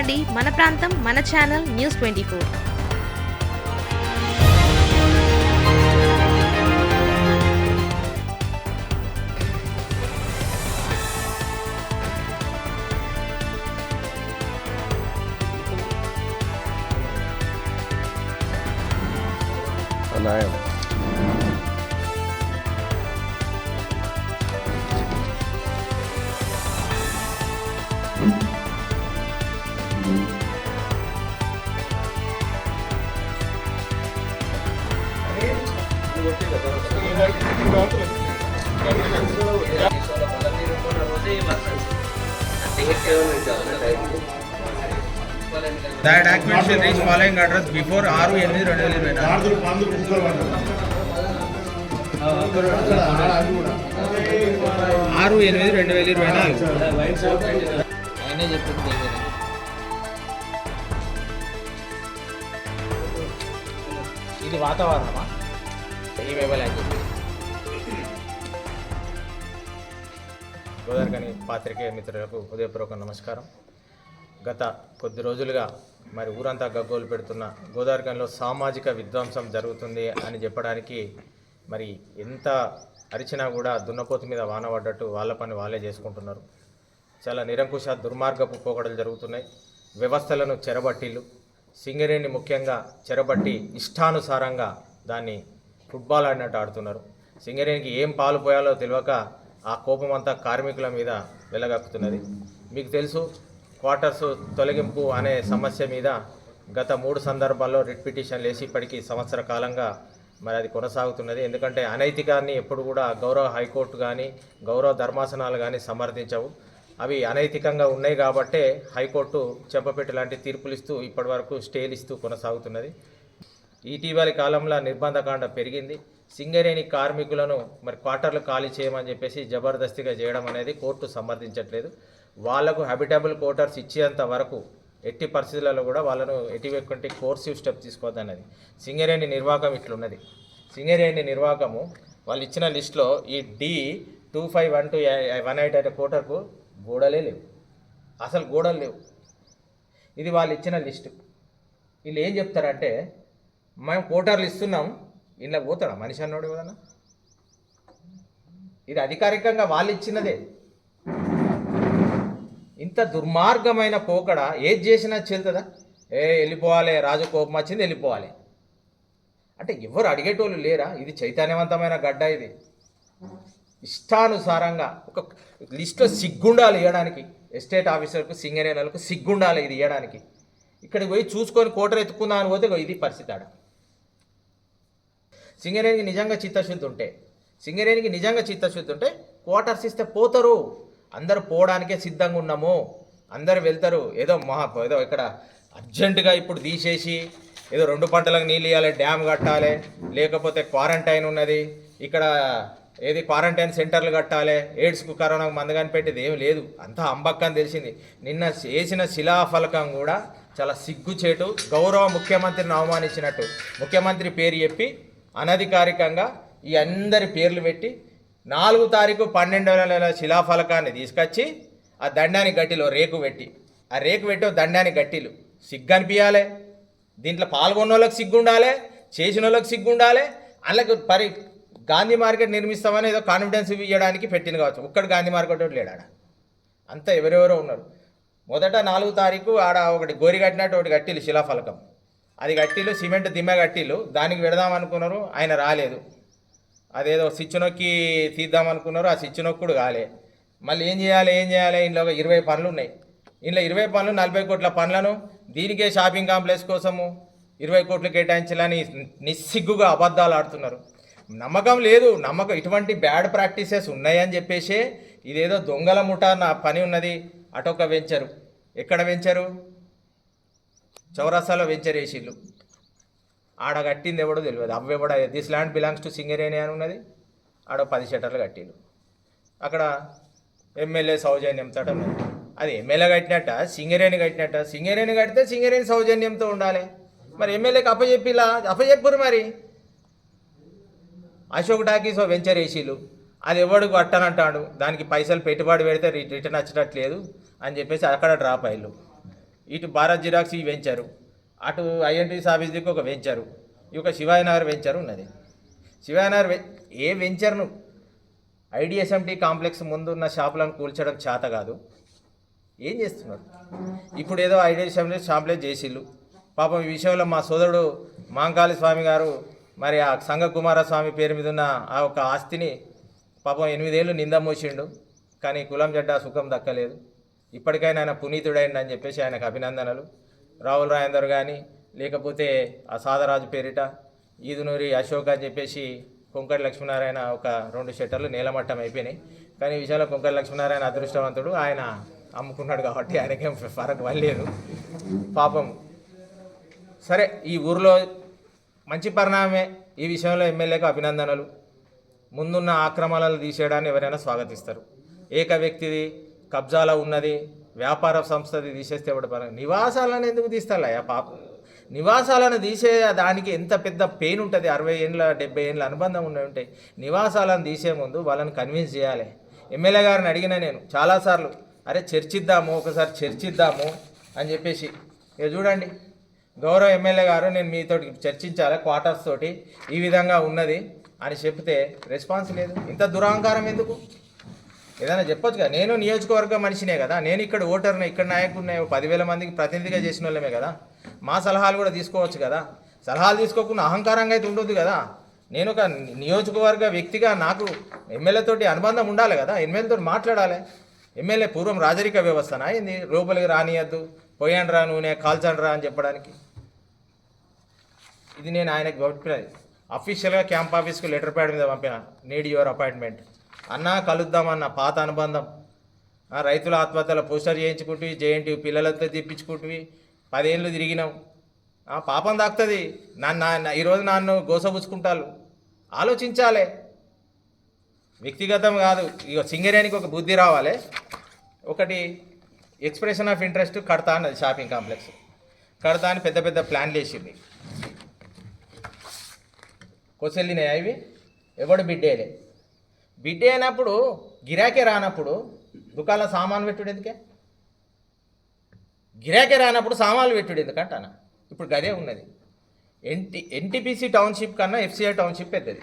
చూడండి మన ప్రాంతం మన channel news twenty four. That document shall reach following address before ఆరు ఎనిమిది రెండు వేల ఇరవై నాలుగు ఆరు ఎనిమిది రెండు వేల ఇరవై నాలుగు ఆయనే చెప్పింది దగ్గర ఇది వాతావరణమా? ఈ గోదావరి గోదావరికని పాత్రికేయ మిత్రులకు ఉదయపూర్వక నమస్కారం గత కొద్ది రోజులుగా మరి ఊరంతా గగ్గోలు పెడుతున్న గోదావరికంలో సామాజిక విధ్వంసం జరుగుతుంది అని చెప్పడానికి మరి ఎంత అరిచినా కూడా దున్నపోతు మీద వాన పడ్డట్టు వాళ్ళ పని వాళ్ళే చేసుకుంటున్నారు. చాలా నిరంకుశ దుర్మార్గపు పోకడలు జరుగుతున్నాయి. వ్యవస్థలను చెరబట్టిళ్ళు సింగరేణి ముఖ్యంగా చెరబట్టి ఇష్టానుసారంగా దాన్ని ఫుట్బాల్ ఆడినట్టు ఆడుతున్నారు. సింగరేణికి ఏం పాలు పోయాలో తెలియక ఆ కోపం అంతా కార్మికుల మీద వెళ్ళగక్కుతున్నది మీకు తెలుసు క్వార్టర్స్ తొలగింపు అనే సమస్య మీద గత మూడు సందర్భాల్లో రిట్ పిటిషన్లు వేసి ఇప్పటికీ సంవత్సర కాలంగా మరి అది కొనసాగుతున్నది. ఎందుకంటే అనైతికాన్ని ఎప్పుడు కూడా గౌరవ హైకోర్టు కానీ గౌరవ ధర్మాసనాలు కానీ సమర్థించవు. అవి అనైతికంగా ఉన్నాయి కాబట్టే హైకోర్టు చెప్పపెట్టి లాంటి తీర్పులు ఇస్తూ ఇప్పటివరకు స్టేలు ఇస్తూ కొనసాగుతున్నది. ఇటీవలి కాలంలో నిర్బంధకాండ పెరిగింది. సింగరేణి కార్మికులను మరి క్వార్టర్లు ఖాళీ చేయమని చెప్పేసి జబర్దస్తిగా చేయడం అనేది కోర్టు సమర్థించట్లేదు. వాళ్ళకు హ్యాబిటబుల్ క్వార్టర్స్ ఇచ్చేంత వరకు ఎట్టి పరిస్థితులలో కూడా వాళ్ళను ఎటువంటి కోర్సివ్ స్టెప్ తీసుకోవద్దన్నది. సింగరేణి నిర్వాహకం ఇట్లున్నది. సింగరేణి నిర్వాహకము వాళ్ళు ఇచ్చిన లిస్టులో ఈ D two five one two one eight అనే కోటర్కు గోడలే లేవు. అసలు గోడలు లేవు. ఇది వాళ్ళు ఇచ్చిన లిస్టు. వీళ్ళు ఏం చెప్తారంటే మేము కోటర్లు ఇస్తున్నాం ఇంట్లో పోతాడా మనిషి అన్నాడు ఎవరన్నా ఇది అధికారికంగా వాళ్ళు ఇచ్చినదే. ఇంత దుర్మార్గమైన పోకడ ఏది చేసినా చెల్తుందా ఏ వెళ్ళిపోవాలి రాజు కోపం వచ్చింది వెళ్ళిపోవాలి. అంటే ఎవరు అడిగేటోళ్ళు లేరా? ఇది చైతన్యవంతమైన గడ్డ ఇది. ఇష్టానుసారంగా ఒక లిస్ట్లో సిగ్గుండాలి ఇవ్వడానికి ఎస్టేట్ ఆఫీసర్కు సింగరేణులకు సిగ్గుండాలి ఇది ఇవ్వడానికి ఇక్కడికి పోయి చూసుకొని కోటర్ ఎత్తుకుందా అని పోతే ఇది పరిస్థితి ఆడ. సింగరేణికి నిజంగా చిత్తశుద్ధి ఉంటే సింగరేణికి నిజంగా చిత్తశుద్ధి ఉంటే క్వార్టర్స్ ఇస్తే పోతారు. అందరూ పోవడానికే సిద్ధంగా ఉన్నాము. అందరు వెళ్తారు. ఏదో మహా ఏదో ఇక్కడ అర్జెంటుగా ఇప్పుడు తీసేసి ఏదో రెండు పంటలకు నీళ్ళు ఇవ్వాలి డ్యామ్ కట్టాలి లేకపోతే క్వారంటైన్ ఉన్నది. ఇక్కడ ఏది క్వారంటైన్ సెంటర్లు కట్టాలి. ఎయిడ్స్కు కరోనాకు మందు కనిపెట్టేది ఏం లేదు. అంతా అంబక్క అని తెలిసింది. నిన్న చేసిన శిలాఫలకం కూడా చాలా సిగ్గుచేటు గౌరవ ముఖ్యమంత్రిని అవమానించినట్టు. ముఖ్యమంత్రి పేరు చెప్పి అనధికారికంగా ఈ అందరి పేర్లు పెట్టి నాలుగు తారీఖు పన్నెండవ నెల శిలాఫలకాన్ని తీసుకొచ్చి ఆ దండానికి గట్టిలో రేకు పెట్టి ఆ రేకు పెట్టి ఓ దండానికి గట్టిలు సిగ్గు అనిపించాలి దీంట్లో పాల్గొన్న వాళ్ళకి సిగ్గుండాలి చేసిన వాళ్ళకి సిగ్గుండాలి అందులోకి పరి గాంధీ మార్కెట్ నిర్మిస్తామని ఏదో కాన్ఫిడెన్స్ ఇవ్వడానికి పెట్టింది కావచ్చు. ఒక్కడు గాంధీ మార్కెట్ లేడాడ? అంతా ఎవరెవరో ఉన్నారు. మొదట నాలుగు తారీఖు ఆడ ఒకటి గోరి కట్టినట్టు ఒకటి కట్టిలు శిలాఫలకం. అది కట్టిలు సిమెంట్ దిమ్మ కట్టిలు దానికి పెడదాం అనుకున్నారు ఆయన రాలేదు. అదేదో స్విచ్ నొక్కి తీద్దాం అనుకున్నారు ఆ స్విచ్ నొక్కుడు కాలే. మళ్ళీ ఏం చేయాలి ఏం చేయాలి? ఇంట్లో ఒక ఇరవై పనులు ఉన్నాయి. ఇంట్లో ఇరవై పనులు నలభై కోట్ల పనులను దీనికే షాపింగ్ కాంప్లెక్స్ కోసము ఇరవై కోట్లు కేటాయించాలని నిస్సిగ్గుగా అబద్ధాలు ఆడుతున్నారు. నమ్మకం లేదు నమ్మకం ఇటువంటి బ్యాడ్ ప్రాక్టీసెస్ ఉన్నాయని చెప్పేసే ఇదేదో దొంగల ముఠా నా పని ఉన్నది. అటొక వెంచరు. ఎక్కడ వెంచరు? చౌరస్తాలో వెంచర్ వేసిళ్ళు ఆడ కట్టింది ఎవడో తెలియదు అవ్వెవడ this land belongs to Singareni అని ఉన్నది. ఆడ పది షటర్లు కట్టిండు అక్కడ ఎమ్మెల్యే సౌజన్యంతో అది ఎమ్మెల్యే కట్టినట్ట సింగరేణి కట్టినట్ట. సింగరేణి కడితే సింగరేణి సౌజన్యంతో ఉండాలి. మరి ఎమ్మెల్యేకి అప్పచెప్పిలా అప్పచెప్పురు మరి. అశోక్ టాకీస్ వెంచర్ వేసిళ్ళు అది ఎవడు కట్టనంటాడు? దానికి పైసలు పెట్టుబడి పెడితే రిటర్న్ వచ్చేటట్లేదు అని చెప్పేసి అక్కడ డ్రాప్ అయ్యారు ఇటు భారత్ జిరాక్స్ ఈ వెంచరు. అటు ఐఎన్టీసీ ఆఫీస్ దిక్కు ఒక వెంచరు. ఈ ఒక శివాయనగర్ వెంచర్ ఉన్నది. శివాయనగర్ ఏ వెంచర్ను? ఐడిఎస్ఎంటీ కాంప్లెక్స్ ముందున్న షాపులను కూల్చడం చేత కాదు. ఏం చేస్తున్నారు? ఇప్పుడు ఏదో ఐడిఎస్ఎంటీ కాంప్లెక్స్ చేసిళ్ళు. పాపం ఈ విషయంలో మా సోదరుడు మాంకాళి స్వామి గారు మరి ఆ సంఘ కుమారస్వామి పేరు మీద ఉన్న ఆ ఒక ఆస్తిని పాపం ఎనిమిదేళ్ళు నింద మోసిండు కానీ కులం జడ్డ సుఖం దక్కలేదు. ఇప్పటికైనా ఆయన పునీతుడైందని అని చెప్పేసి ఆయనకు అభినందనలు. రాహుల్ రాయందర్ కానీ లేకపోతే ఆ సాదరాజు పేరిట ఈదునూరి అశోక్ అని చెప్పేసి కొంకటి లక్ష్మీనారాయణ ఒక రెండు షట్టర్లు నేలమట్టం అయిపోయినాయి. కానీ ఈ విషయంలో కొంకటి లక్ష్మీనారాయణ అదృష్టవంతుడు. ఆయన అమ్ముకున్నాడు కాబట్టి ఆయనకేం ఫరక్ వల్లేదు పాపం. సరే ఈ ఊరిలో మంచి పరిణామమే. ఈ విషయంలో ఎమ్మెల్యేకు అభినందనలు. ముందున్న ఆక్రమణలు తీసేయడాన్ని ఎవరైనా స్వాగతిస్తారు. ఏక వ్యక్తిది కబ్జాలో ఉన్నది వ్యాపార సంస్థది తీసేస్తే ఎవడు పని నివాసాలను ఎందుకు తీస్తాలయ్యా పాప? నివాసాలను తీసే దానికి ఎంత పెద్ద పెయిన్ ఉంటుంది? అరవై ఏండ్ల డెబ్బై ఏండ్ల అనుబంధం ఉండి ఉంటాయి నివాసాలను తీసే ముందు వాళ్ళని కన్విన్స్ చేయాలి. ఎమ్మెల్యే గారిని అడిగిన నేను చాలాసార్లు అరే చర్చిద్దాము ఒకసారి చర్చిద్దాము అని చెప్పేసి. ఇక చూడండి గౌరవ ఎమ్మెల్యే గారు నేను మీతో చర్చించాలి క్వార్టర్స్ తోటి ఈ విధంగా ఉన్నది అని చెప్తే రెస్పాన్స్ లేదు. ఇంత దురహంకారం ఎందుకు? ఏదైనా చెప్పొచ్చు కదా నేను నియోజకవర్గ మనిషినే కదా. నేను ఇక్కడ ఓటర్ని ఇక్కడ నాయకుడిని పదివేల మందికి ప్రతినిధిగా చేసిన వాళ్ళమే కదా. మా సలహాలు కూడా తీసుకోవచ్చు కదా. సలహాలు తీసుకోకుండా అహంకారంగా అయితే ఉండొద్దు కదా. నేను ఒక నియోజకవర్గ వ్యక్తిగా నాకు ఎమ్మెల్యేతోటి అనుబంధం ఉండాలి కదా. ఎమ్మెల్యేతో మాట్లాడాలి. ఎమ్మెల్యే పూర్వం రాజరిక వ్యవస్థనా ఏంది? లోపలికి రానియద్దు. పోయండి రా నూనె కాల్చండి రా అని చెప్పడానికి. ఇది నేను ఆయనకి అభిప్రాయం. అఫీషియల్గా క్యాంప్ ఆఫీస్కి లెటర్ ప్యాడ్ మీద పంపిన. నీడ్ యువర్ అపాయింట్మెంట్ అన్నా కలుద్దామన్న పాత అనుబంధం. ఆ, రైతుల ఆత్మహత్యల పోస్టర్ చేయించుకుంటువి జేఎన్టీ పిల్లలతో తెప్పించుకుంటువి పదేళ్ళు తిరిగినాం. ఆ, పాపం దాక్తుంది. నన్ను ఈరోజు నన్ను గోసపుచ్చుకుంటారు ఆలోచించాలి. వ్యక్తిగతం కాదు. ఇక సింగరేణికి ఒక బుద్ధి రావాలి. ఒకటి ఎక్స్ప్రెషన్ ఆఫ్ ఇంట్రెస్ట్ కడతా అన్నది షాపింగ్ కాంప్లెక్స్. కడతా అని పెద్ద పెద్ద ప్లాన్లు వేసింది. కొసెళ్ళినాయి ఇవి? ఎవడు బిడ్డేలే? బిడ్డ అయినప్పుడు గిరాకే రానప్పుడు దుకాణంలో సామాన్లు పెట్టుడు ఎందుకే? గిరాకే రానప్పుడు సామాన్లు పెట్టుడు ఎందుకంటానా ఇప్పుడు గదే ఉన్నది. ఎన్టీ ఎన్టీపీసీ టౌన్షిప్ కన్నా ఎఫ్సిఐ టౌన్షిప్ పెద్దది.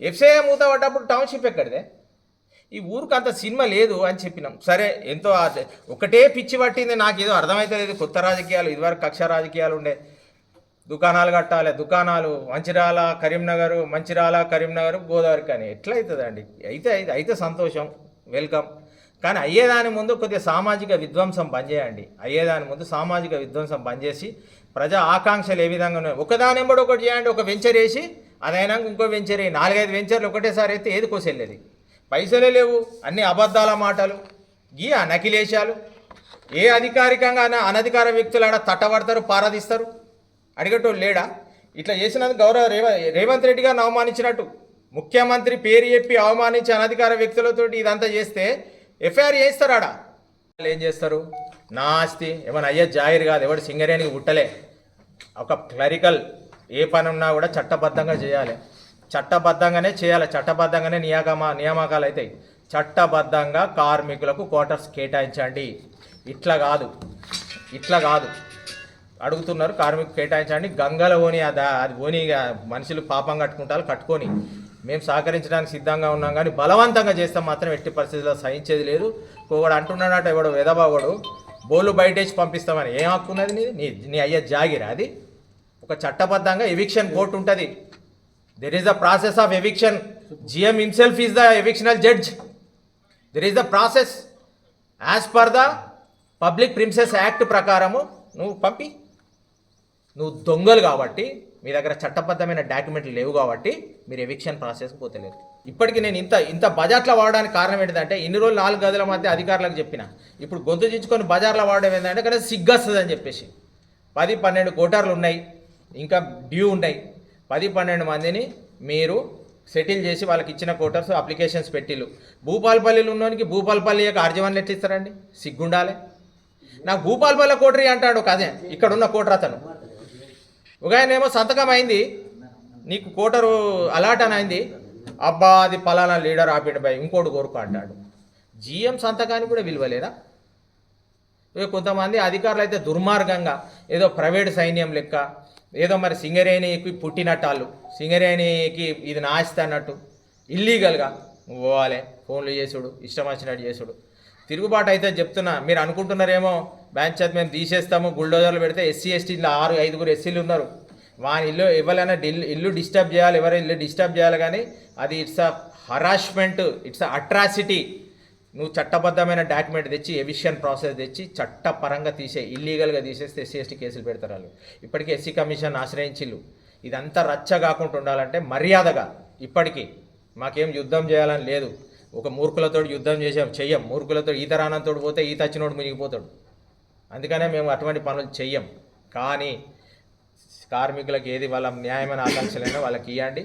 ఎఫ్సిఐ మూత పడ్డప్పుడు టౌన్షిప్ ఎక్కడిదే? ఈ ఊరికి అంత సినిమా లేదు అని చెప్పినాం. సరే ఎంతో ఒకటే పిచ్చి పట్టింది నాకు ఏదో అర్థమైతలేదు. కొత్త రాజకీయాలు ఇదివరకు కక్ష రాజకీయాలు ఉండే దుకాణాలు కట్టాలి. దుకాణాలు మంచిరాల కరీంనగర్ మంచిరాల కరీంనగర్ గోదావరి కానీ ఎట్లయితుందండి? అయితే అయితే- అయితే సంతోషం. వెల్కమ్. కానీ అయ్యేదాని ముందు కొద్దిగా సామాజిక విధ్వంసం పనిచేయండి అయ్యేదాని ముందు సామాజిక విధ్వంసం పనిచేసి ప్రజా ఆకాంక్షలు ఏ విధంగా ఉన్నాయి. ఒకదాని ఎంబడి ఒకటి చేయండి. ఒక వెంచర్ వేసి అదైనాక ఇంకో వెంచర్ వేయి నాలుగైదు వెంచర్లు ఒకటేసారి అయితే ఏది కోసెళ్ళేది పైసలే లేవు. అన్ని అబద్ధాల మాటలు. గీ నకిలేశాలు ఏ అధికారికంగా అనధికార వ్యక్తులు ఆడ తట్టబడతారు పారదీస్తారు? అడిగేటోళ్ళు లేడా? ఇట్లా చేసినందుకు గౌరవ రేవ రేవంత్ రెడ్డి గారిని అవమానించినట్టు. ముఖ్యమంత్రి పేరు చెప్పి అవమానించి అనధికార వ్యక్తులతోటి ఇదంతా చేస్తే ఎఫ్ఐఆర్ చేస్తారు ఆడ వాళ్ళు ఏం చేస్తారు? నా ఆస్తి ఏమైనా అయ్యే జాయిర్ కాదు ఎవడు సింగరేణికి పుట్టలే. ఒక క్లరికల్ ఏ పని ఉన్నా కూడా చట్టబద్ధంగా చేయాలి. చట్టబద్ధంగానే చేయాలి. చట్టబద్ధంగానే నియామక నియామకాలు అవుతాయి. చట్టబద్ధంగా కార్మికులకు క్వార్టర్స్ కేటాయించండి. ఇట్లా కాదు. ఇట్లా కాదు. అడుగుతున్నారు కార్మికు కేటాయించండి. గంగల ఓని అది ఓనిగా మనుషులు పాపం కట్టుకుంటారు కట్టుకొని మేము సహకరించడానికి సిద్ధంగా ఉన్నాం కానీ బలవంతంగా చేస్తాం మాత్రం ఎట్టి పరిస్థితుల్లో సహించేది లేదు. ఒకడు అంటున్నాడట ఎవడు వెదబాగోడు బోలు బయటేసి పంపిస్తామని. ఏం హక్కు ఉన్నది నీ నీ నీ అయ్యే జాగిరా అది? ఒక చట్టబద్ధంగా ఎవిక్షన్ కోర్టు ఉంటుంది. There is the process of eviction GM himself is the evictional judge there is the process as per the public premises act ప్రకారము నువ్వు పంపి. నువ్వు దొంగలు కాబట్టి మీ దగ్గర చట్టబద్ధమైన డాక్యుమెంట్లు లేవు కాబట్టి మీరు ఎవిక్షన్ ప్రాసెస్కి పోతలేరు ఇప్పటికి నేను ఇంత ఇంత బజార్లో వాడడానికి కారణం ఏంటంటే ఇన్ని రోజులు నాలుగు గదుల మధ్య అధికారులకు చెప్పిన. ఇప్పుడు గొంతు చించుకొని బజార్లో వాడడం ఏంటంటే కానీ సిగ్గొస్తుంది అని చెప్పేసి. పది పన్నెండు కోటార్లు ఉన్నాయి ఇంకా డ్యూ ఉన్నాయి. పది పన్నెండు మందిని మీరు సెటిల్ చేసి వాళ్ళకి ఇచ్చిన కోటర్స్ అప్లికేషన్స్ పెట్టిల్లు. భూపాలపల్లిలో ఉన్నోనికి భూపాలపల్లి యొక్క ఆర్జీవన్లు ఎట్టిస్తారండి సిగ్గుండాలి. నాకు భూపాలపల్లి కోటరీ అంటాడు కదే ఇక్కడ ఉన్న కోటర్ అతను ఒక ఆయన ఏమో సంతకం అయింది నీకు కోటరు అలాట్ అని అయింది. అబ్బా అది పలానా లీడర్ ఆపిడు బై ఇంకోటి కోరుకో అంటాడు. జిఎం సంతకానికి కూడా విలువలేదా? ఇక కొంతమంది అధికారులు అయితే దుర్మార్గంగా ఏదో ప్రైవేట్ సైన్యం లెక్క ఏదో మరి సింగరేణికి పుట్టినట్టాళ్ళు సింగరేణికి ఇది నాస్తి అన్నట్టు ఇల్లీగల్గా పోవాలి ఫోన్లు చేసుడు ఇష్టం వచ్చినట్టు చేసుడు. తిరుగుబాటు అయితే చెప్తున్నా మీరు అనుకుంటున్నారేమో బ్యాంక్ చేత మేము తీసేస్తాము గుల్డోజర్లు పెడితే ఎస్సీ ఎస్టీలో ఆరు ఐదుగురు ఎస్సీలు ఉన్నారు. వాని ఇల్లు ఎవరైనా ఇల్లు డిస్టర్బ్ చేయాలి ఎవరైనా ఇల్లు డిస్టర్బ్ చేయాలి కానీ అది it's a harassment it's a atrocity. నువ్వు చట్టబద్ధమైన డాక్యుమెంట్ తెచ్చి ఎవిషన్ ప్రాసెస్ తెచ్చి చట్టపరంగా తీసే ఇల్లీగల్గా తీసేస్తే ఎస్సీ ఎస్టీ కేసులు పెడతారు వాళ్ళు. ఇప్పటికీ ఎస్సీ కమిషన్ ఆశ్రయించిల్లు ఇదంతా రచ్చ కాకుండా ఉండాలంటే మర్యాదగా ఇప్పటికీ. మాకేం యుద్ధం చేయాలని లేదు. ఒక మూర్ఖులతో యుద్ధం చేసాం చెయ్యం. మూర్ఖులతో ఈత రానంతో పోతే ఈత వచ్చినోడు మునిగిపోతాడు. అందుకనే మేము అటువంటి పనులు చెయ్యం. కానీ కార్మికులకు ఏది వాళ్ళ న్యాయమైన ఆకాంక్షలైనా వాళ్ళకి ఇవ్వండి